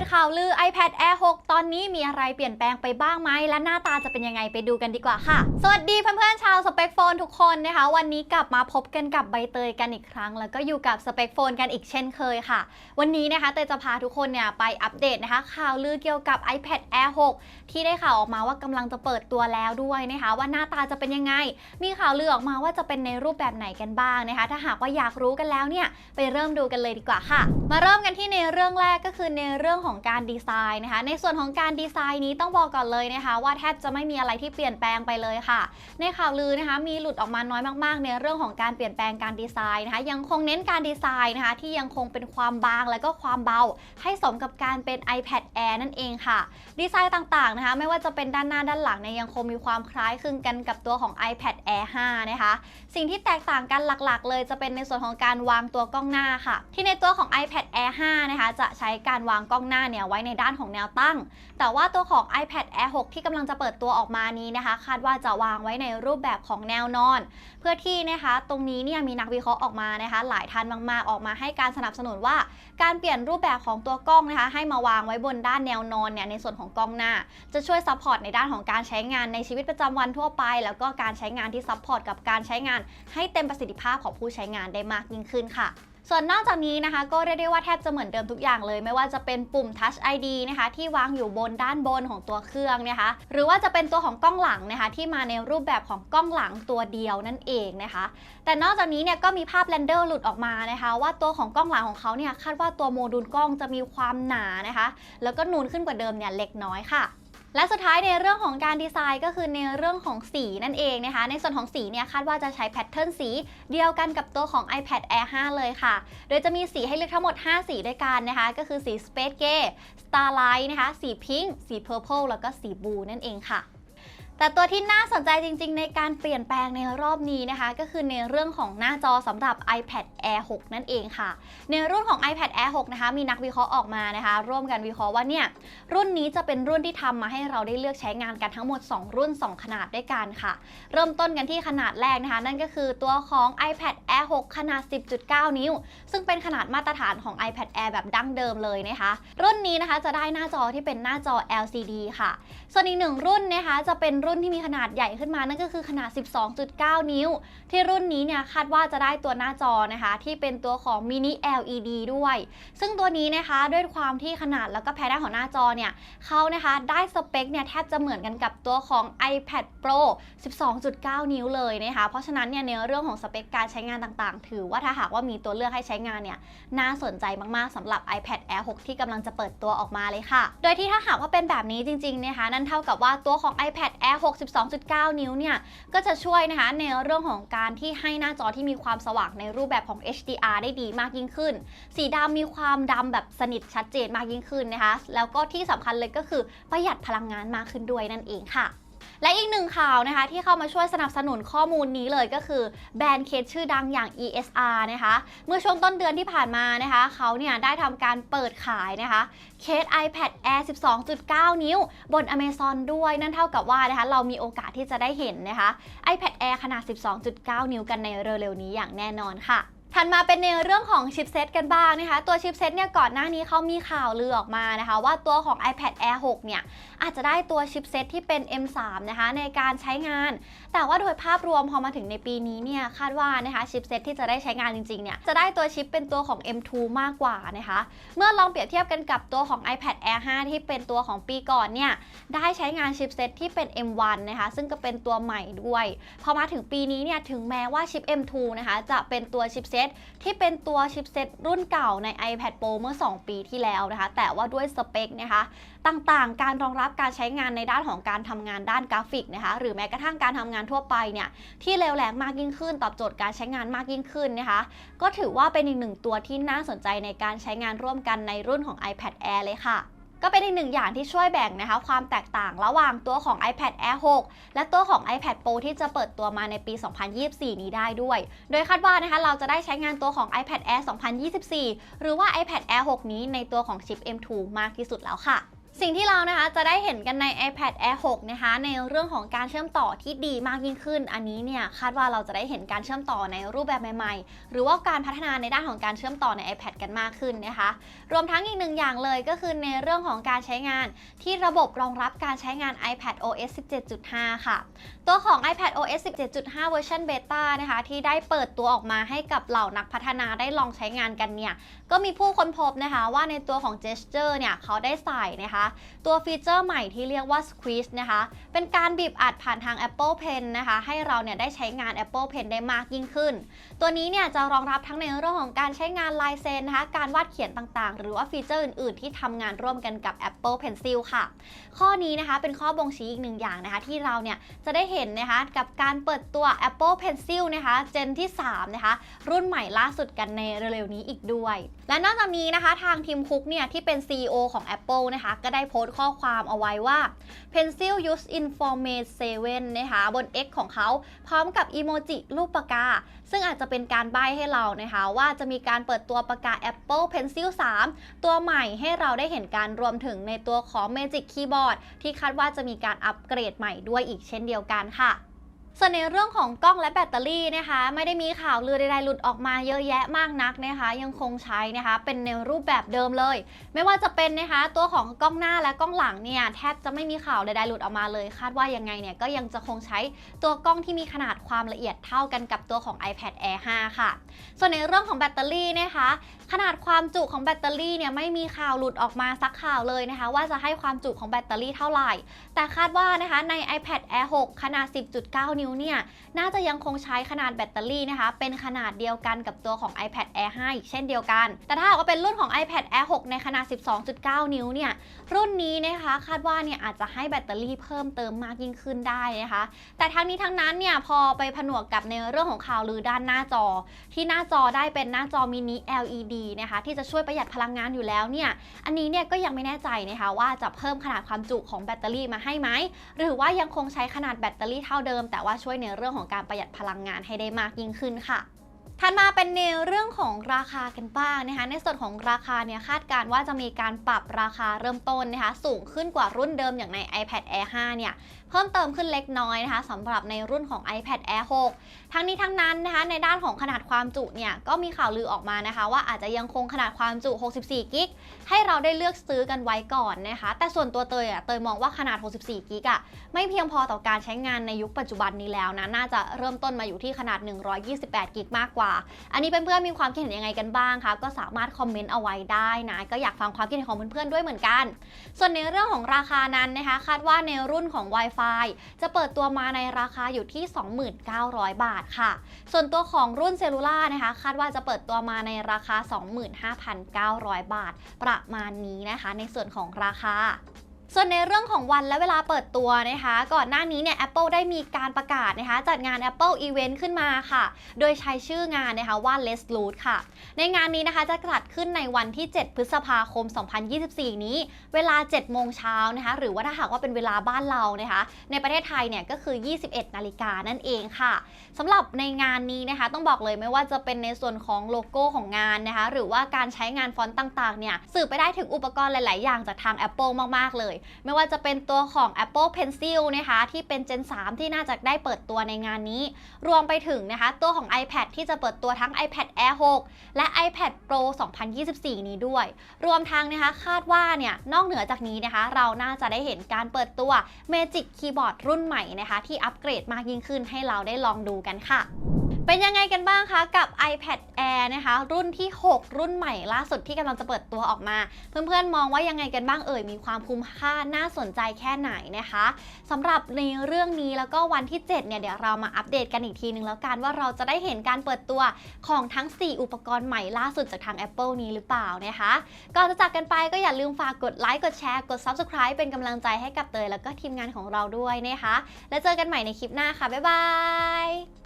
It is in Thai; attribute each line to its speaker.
Speaker 1: ตข่าวลือ iPad Air 6 ตอนนี้มีอะไรเปลี่ยนแปลงไปบ้างไหม และหน้าตาจะเป็นยังไงไปดูกันดีกว่าค่ะ สวัสดีเพื่อนๆชาวสเปคโฟนทุกคนนะคะ วันนี้กลับมาพบกันกับใบเตยกันอีกครั้ง แล้วก็อยู่กับสเปคโฟนกันอีกเช่นเคยค่ะ วันนี้นะคะเตยจะพาทุกคนเนี่ยไปอัปเดตนะคะ ข่าวลือเกี่ยวกับ iPad Air 6 ที่ได้ข่าวออกมาว่ากำลังจะเปิดตัวแล้วด้วยนะคะ ว่าหน้าตาจะเป็นยังไง มีข่าวลือออกมาว่าจะเป็นในรูปแบบไหนกันบ้างนะคะ ถ้าหากว่าอยากรู้กันแล้วเนี่ยไปเริ่มดูกันเลยดีกว่าค่ะ มาเริ่มกันที่ในเรื่องแรกก็คือในเรื่องของการดีไซน์นะคะ ในส่วนของการดีไซน์นี้ต้องบอกก่อนเลยนะคะ ว่าแทบจะไม่มีอะไรที่เปลี่ยนแปลงไปเลยค่ะ ในข่าวลือนะคะ มีหลุดออกมาน้อยมากๆ ในเรื่องของการเปลี่ยนแปลงการดีไซน์นะคะ ยังคงเน้นการดีไซน์นะคะ ที่ยังคงเป็นความบางและก็ความเบา ให้สมกับการเป็น iPad Air นั่นเองค่ะ ดีไซน์ต่างๆนะคะ ไม่ว่าจะเป็นด้านหน้าด้านหลังเนี่ยยังคงมีความคล้ายคลึงกันกับตัวของ iPad Air 5 นะคะ สิ่งที่แตกต่างกันหลักๆ เลยจะเป็นในส่วนของการวางตัวกล้องหน้าค่ะ ที่ในตัวของ iPad Air 5 นะคะ จะใช้การวางกล้องหน้าเนี่ยไว้ในด้านของแนวตั้ง แต่ว่าตัวของ iPad Air 6 ที่กำลังจะเปิดตัวออกมานี้นะคะ คาดว่าจะวางไว้ในรูปแบบของแนวนอน เพื่อที่นะคะตรงนี้เนี่ยมีนักวิเคราะห์ออกมานะคะ หลายท่านมากๆออกมาให้การสนับสนุนว่า การเปลี่ยนรูปแบบของตัวกล้องนะคะ ให้มาวางไว้บนด้านแนวนอนเนี่ยในส่วนของกล้องหน้า จะช่วยซัพพอร์ตในด้านของการใช้งานในชีวิตประจำวันทั่วไป แล้วก็การใช้งานที่ซัพพอร์ตกับการใช้งาน ให้เต็มประสิทธิภาพของผู้ใช้งานได้มากยิ่งขึ้นค่ะ ส่วนนอกจากนี้นะคะก็เรียกได้ว่าแทบจะเหมือนเดิมทุกอย่างเลย ไม่ว่าจะเป็นปุ่ม Touch ID นะคะที่วางอยู่บนด้านบนของตัวเครื่องนะคะ หรือว่าจะเป็นตัวของกล้องหลังนะคะที่มาในรูปแบบของกล้องหลังตัวเดียวนั่นเองนะคะ แต่นอกจากนี้เนี่ยก็มีภาพเรนเดอร์หลุดออกมานะคะ ว่าตัวของกล้องหลังของเขาเนี่ยคาดว่าตัวโมดูลกล้องจะมีความหนานะคะ แล้วก็นูนขึ้นกว่าเดิมเนี่ยเล็กน้อยค่ะ และสุดท้ายในเรื่องของการดีไซน์ก็คือในเรื่องของสีนั่นเองนะคะ ในส่วนของสีเนี่ยคาดว่าจะใช้แพทเทิร์นสีเดียวกันกับตัวของ iPad Air 5 เลยค่ะ โดยจะมีสีให้เลือกทั้งหมด 5 สีด้วยกันนะคะ ก็คือสี Space Gray Starlight นะคะ สีพิงค์สี Purple แล้วก็สีบลูนั่นเองค่ะ แต่ตัวที่น่าสนใจจริง ๆ ในการเปลี่ยนแปลงในรอบนี้นะคะ ก็คือในเรื่องของหน้าจอสำหรับ iPad Air 6 นั่นเองค่ะ ในรุ่นของ iPad Air 6 นะคะ มีนักวิเคราะห์ออกมานะคะ ร่วมกันวิเคราะห์ว่าเนี่ยรุ่นนี้จะเป็นรุ่นที่ทำมาให้เราได้เลือกใช้งานกันทั้งหมด 2 รุ่น 2 ขนาดด้วยกันค่ะ เริ่มต้นกันที่ขนาดแรกนะคะ นั่นก็คือตัวของ iPad Air 6 ขนาด 10.9 นิ้ว ซึ่งเป็นขนาดมาตรฐานของ iPad Air แบบดั้งเดิมเลยนะคะ รุ่นนี้นะคะจะได้หน้าจอที่เป็นหน้าจอ LCD ค่ะ ส่วนอีกหนึ่งรุ่นนะคะจะเป็นรุ่นุ่นที่มีขนาดใหญ่ขึ้นมานั่นก็คือขนาด 12.9 นิ้ว ที่รุ่นนี้เนี่ยคาดว่าจะได้ตัวหน้าจอนะคะที่เป็นตัวของ mini LED ด้วย ซึ่งตัวนี้นะคะด้วยความที่ขนาดแล้วก็แพทเทิร์นของหน้าจอเนี่ยเขานะคะได้สเปคเนี่ยแทบจะเหมือนกันกับตัวของ iPad Pro 12.9 นิ้วเลยนะคะเพราะฉะนั้นเนี่ยในเรื่องของสเปคการใช้งานต่างๆ ถือว่าถ้าหากว่ามีตัวเลือกให้ใช้งานเนี่ยน่าสนใจมากๆสำหรับ iPad Air 6 ที่กำลังจะเปิดตัวออกมาเลยค่ะ โดยที่ถ้าหากว่าเป็นแบบนี้จริงๆนะคะนั่นเท่ากับว่าตัวของ iPad Air 62.9 นิ้วเนี่ย ก็จะช่วยนะคะในเรื่องของการที่ให้หน้าจอที่มีความสว่างในรูปแบบของ HDR ได้ดีมากยิ่งขึ้น สีดำมีความดำแบบสนิทชัดเจนมากยิ่งขึ้นนะคะ แล้วก็ที่สำคัญเลยก็คือประหยัดพลังงานมากขึ้นด้วยนั่นเองค่ะ และอีกหนึ่งข่าวนะคะที่เข้ามาช่วยสนับสนุนข้อมูลนี้เลยก็คือแบรนด์เคสชื่อดังอย่าง ESR นะคะ เมื่อช่วงต้นเดือนที่ผ่านมานะคะเขาเนี่ยได้ทำการเปิดขายนะคะเคส iPad Air 12.9 นิ้ว บน Amazon ด้วยนั่นเท่ากับว่านะคะเรามีโอกาสที่จะได้เห็นนะคะ iPad Air ขนาด 12.9 นิ้วกันในเร็วๆนี้อย่างแน่นอนค่ะ ถัดมาเป็นในเรื่องของชิปเซตกันบ้างนะคะ ตัวชิปเซตเนี่ยก่อนหน้านี้เขามีข่าวลือออกมานะคะ ว่าตัวของ iPad Air 6 เนี่ย อาจจะได้ตัวชิปเซตที่เป็น M3 นะคะในการใช้งาน แต่ว่าโดยภาพรวมพอมาถึงในปีนี้เนี่ยคาดว่านะคะชิปเซตที่จะได้ใช้งานจริงๆเนี่ยจะได้ตัวชิปเป็นตัวของ M2 มากกว่านะคะ เมื่อลองเปรียบเทียบกันกับตัวของ iPad Air 5 ที่เป็นตัวของปีก่อนเนี่ยได้ใช้งานชิปเซตที่เป็น M1 นะคะซึ่งก็เป็นตัวใหม่ด้วยพอมาถึงปีนี้เนี่ยถึงแม้ว่าชิป M2 นะคะจะเป็นตัวชิปเซตที่เป็นตัวชิปเซตรุ่นเก่าใน iPad Pro เมื่อ 2 ปีที่แล้วนะคะ แต่ว่าด้วยสเปคนะคะต่างๆ การรองรับการใช้งานในด้านของการทำงานด้านกราฟิกนะคะ หรือแม้กระทั่งการทำงานทั่วไปเนี่ยที่เร็วแรงมากยิ่งขึ้น ตอบโจทย์การใช้งานมากยิ่งขึ้นนะคะ ก็ถือว่าเป็นอีกหนึ่งตัวที่น่าสนใจในการใช้งานร่วมกันในรุ่นของ iPad Air เลยค่ะ ก็เป็นอีกหนึ่งอย่างที่ช่วยแบ่งนะคะ ความแตกต่างระหว่างตัวของ iPad Air 6 และตัวของ iPad Pro ที่จะเปิดตัวมาในปี 2024 นี้ได้ด้วย โดยคาดว่านะคะเราจะได้ใช้งานตัวของ iPad Air 2024 หรือว่า iPad Air 6 นี้ในตัวของชิป M2 มากที่สุดแล้วค่ะ สิ่งที่เรานะคะจะได้เห็นกันใน iPad Air 6 นะคะ ในเรื่องของการเชื่อมต่อที่ดีมากยิ่งขึ้น อันนี้เนี่ยคาดว่าเราจะได้เห็นการเชื่อมต่อในรูปแบบใหม่ๆ หรือว่าการพัฒนาในด้านของการเชื่อมต่อใน iPad กันมากขึ้นนะคะ รวมทั้งอีกหนึ่งอย่างเลยก็คือในเรื่องของการใช้งาน ที่ระบบรองรับการใช้งาน iPad OS 17.5 ค่ะ ตัวของ iPad OS 17.5 เวอร์ชันเบต้านะคะที่ได้เปิดตัวออกมาให้กับเหล่านักพัฒนาได้ลองใช้งานกันเนี่ยก็มีผู้ค้นพบนะคะว่าในตัวของ Gesture เนี่ยเขาได้ใส่นะคะตัวฟีเจอร์ใหม่ที่เรียกว่า Squeeze นะคะ เป็นการบีบอัดผ่านทาง Apple Pen นะคะ ให้เราเนี่ยได้ใช้งาน Apple Pen ได้มากยิ่งขึ้น ตัวนี้เนี่ยจะรองรับทั้งในเรื่องของการใช้งานลายเซ็นนะคะการวาดเขียนต่างๆ หรือว่าฟีเจอร์อื่นๆ ที่ทำงานร่วมกันกับ Apple Pencil ค่ะ ข้อนี้นะคะเป็นข้อบ่งชี้อีกหนึ่งอย่างนะคะที่เราเนี่ยจะได้เห็นนะคะกับการเปิดตัว Apple Pencil นะคะเจนที่ 3 นะคะ รุ่นใหม่ล่าสุดกันในเร็วๆนี้อีกด้วย และนอกจากนี้นะคะทางทีมคุกเนี่ยที่เป็น CEO ของ Apple นะคะก็ได้โพสต์ข้อความเอาไว้ว่า Pencil use informate 7นะคะบน X ของเขาพร้อมกับอีโมจิรูปปากกา ซึ่งอาจจะเป็นการใบ้ให้เรานะคะว่าจะมีการเปิดตัวปากกา Apple Pencil 3 ตัวใหม่ให้เราได้เห็นการรวมถึงในตัวของ Magic Keyboard ที่คาดว่าจะมีการอัปเกรดใหม่ด้วยอีกเช่นเดียวกันค่ะ ส่วนในเรื่องของกล้องและแบตเตอรี่นะคะ ไม่ได้มีข่าวลือใดๆหลุดออกมาเยอะแยะมากนักนะคะ ยังคงใช้นะคะ เป็นในรูปแบบเดิมเลย ไม่ว่าจะเป็นนะคะ ตัวของกล้องหน้าและกล้องหลังเนี่ยแทบจะไม่มีข่าวใดๆหลุดออกมาเลย คาดว่ายังไงเนี่ยก็ยังจะคงใช้ตัวกล้องที่มีขนาดความละเอียดเท่ากันกับตัวของ iPad Air 5 ค่ะ ส่วนในเรื่องของแบตเตอรี่นะคะ ขนาดความจุของแบตเตอรี่เนี่ยไม่มีข่าวหลุดออกมาสักข่าวเลยนะคะ ว่าจะให้ความจุของแบตเตอรี่เท่าไหร่ แต่คาดว่านะคะใน iPad Air 6 ขนาด 10.9นิ้วเนี่ยน่าจะยังคงใช้ขนาดแบตเตอรี่นะคะ เป็นขนาดเดียวกันกับตัวของ iPad Air 5 อีกเช่นเดียวกัน แต่ถ้าหากว่าเป็นรุ่นของ iPad Air 6 ในขนาด 12.9 นิ้วเนี่ยรุ่นนี้นะคะคาดว่าเนี่ยอาจจะให้แบตเตอรี่เพิ่มเติมมากยิ่งขึ้นได้นะคะ แต่ทั้งนี้ทั้งนั้นเนี่ยพอไปผนวกกับในเรื่องของข่าวลือด้านหน้าจอ ที่หน้าจอได้เป็นหน้าจอมินิ LED นะคะที่จะช่วยประหยัดพลังงานอยู่แล้วเนี่ยอันนี้เนี่ยก็ยังไม่แน่ใจนะคะว่าจะเพิ่มขนาดความจุของแบตเตอรี่มาให้ไหมหรือว่ายังคงใช้ขนาดแบตเตอรี่เท่าเดิมแต่ว่าช่วยในเรื่องของการประหยัดพลังงานให้ได้มากยิ่งขึ้นค่ะ ถัดมาเป็นในเรื่องของราคากันบ้างนะคะ ในส่วนของราคาเนี่ยคาดการว่าจะมีการปรับราคาเริ่มต้นนะคะสูงขึ้นกว่ารุ่นเดิมอย่างใน iPad Air 5 เนี่ยเพิ่มเติมขึ้นเล็กน้อยนะคะสำหรับในรุ่นของ iPad Air 6 ทั้งนี้ทั้งนั้นนะคะในด้านของขนาดความจุเนี่ยก็มีข่าวลือออกมานะคะ ว่าอาจจะยังคงขนาดความจุ 64 กิก ให้เราได้เลือกซื้อกันไว้ก่อนนะคะ แต่ส่วนตัวเตยอะเตยมองว่าขนาด 64 กิกอะไม่เพียงพอต่อการใช้งานในยุคปัจจุบันนี้แล้วนะน่าจะเริ่มต้นมาอยู่ที่ขนาด 128 กิกมากกว่าอันนี้เพื่อนๆมีความคิดเห็นยังไงกันบ้างคะก็สามารถคอมเมนต์เอาไว้ได้นะ ก็อยากฟังความคิดเห็นของเพื่อนๆด้วยเหมือนกัน ส่วนในเรื่องของราคานั้นนะคะ คาดว่าในรุ่นของ Wi-Fi จะเปิดตัวมาในราคาอยู่ที่ 29,000 บาทค่ะ ส่วนตัวของรุ่นเซลลูล่านะคะ คาดว่าจะเปิดตัวมาในราคา 25,900 บาท ประมาณนี้นะคะ ในส่วนของราคา ส่วนในเรื่องของวันและเวลาเปิดตัวนะคะ ก่อนหน้านี้เนี่ย Apple ได้มีการประกาศนะคะ จัดงาน Apple Event ขึ้นมาค่ะ โดยใช้ชื่องานนะคะว่า Let's Root ค่ะ ในงานนี้นะคะจะจัดขึ้นในวันที่ 7 พฤษภาคม 2024 นี้ เวลา 7 โมงเช้านะคะ หรือว่าถ้าหากว่าเป็นเวลาบ้านเรานะคะ ในประเทศไทยเนี่ยก็คือ 21 นาฬิกานั่นเองค่ะสำหรับในงานนี้นะคะ ต้องบอกเลยไม่ว่าจะเป็นในส่วนของโลโก้ของงานนะคะ หรือว่าการใช้งานฟอนต์ต่างๆเนี่ยสื่อไปได้ถึงอุปกรณ์หลาย ๆ อย่างจากทาง Apple มาก ๆ เลยไม่ว่าจะเป็นตัวของ Apple Pencil นะคะที่เป็น Gen 3 ที่น่าจะได้เปิดตัวในงานนี้ รวมไปถึงนะคะตัวของ iPad ที่จะเปิดตัวทั้ง iPad Air 6 และ iPad Pro 2024 นี้ด้วย รวมทั้งนะคะคาดว่าเนี่ยนอกเหนือจากนี้นะคะเราน่าจะได้เห็นการเปิดตัว Magic Keyboard รุ่นใหม่นะคะที่อัปเกรดมากยิ่งขึ้นให้เราได้ลองดูกันค่ะ เป็นยังไงกันบ้างคะกับ iPad Air นะคะ รุ่นที่ 6 รุ่นใหม่ล่าสุดที่กำลังจะเปิดตัวออกมา เพื่อนๆมองว่ายังไงกันบ้างเอ่ยมีความคุ้มค่าน่าสนใจแค่ไหนนะคะสำหรับในเรื่องนี้แล้วก็วันที่ 7 เนี่ยเดี๋ยวเรามาอัปเดตกันอีกทีนึงแล้วกันว่าเราจะได้เห็นการเปิดตัวของทั้ง 4 อุปกรณ์ใหม่ล่าสุดจากทาง Apple นี้หรือเปล่านะคะก่อนจะจากกันไปก็อย่าลืมฝากกดไลค์กดแชร์กด Subscribe เป็นกำลังใจให้กับเตยแล้วก็ทีมงานของเราด้วยนะคะแล้วเจอกันใหม่ในคลิปหน้าค่ะบ๊ายบาย